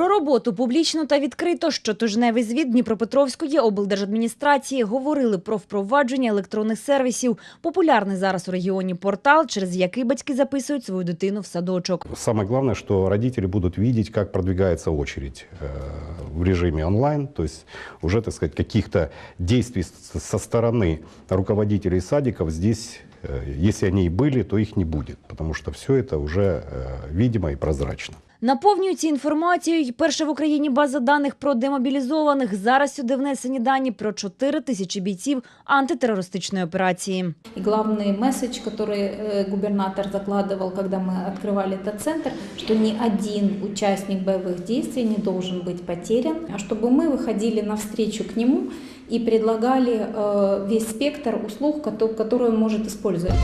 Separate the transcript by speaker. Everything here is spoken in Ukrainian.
Speaker 1: Про роботу публічно та відкрито щотижневий звіт Дніпропетровської облдержадміністрації говорили про впровадження електронних сервісів. Популярний зараз у регіоні портал, через який батьки записують свою дитину в садочок.
Speaker 2: Самое главное, что родители будут видеть, как продвигается очередь э, в режиме онлайн, то есть уже, так сказать, каких-то действий с- со стороны руководителей садиков здесь, э, если они и были, то их не будет, потому что все это уже э, видимо и прозрачно.
Speaker 1: Наповнюються інформацією. Перша в Україні база даних про демобілізованих. Зараз сюди внесені дані про 4 тисячі бійців антитерористичної операції.
Speaker 3: И главный месседж, который э, губернатор закладывал, когда мы открывали этот центр, что ни один участник боевых действий не должен быть потерян, а чтобы мы выходили навстречу к нему и предлагали э, весь спектр услуг, кото- которые он может использовать.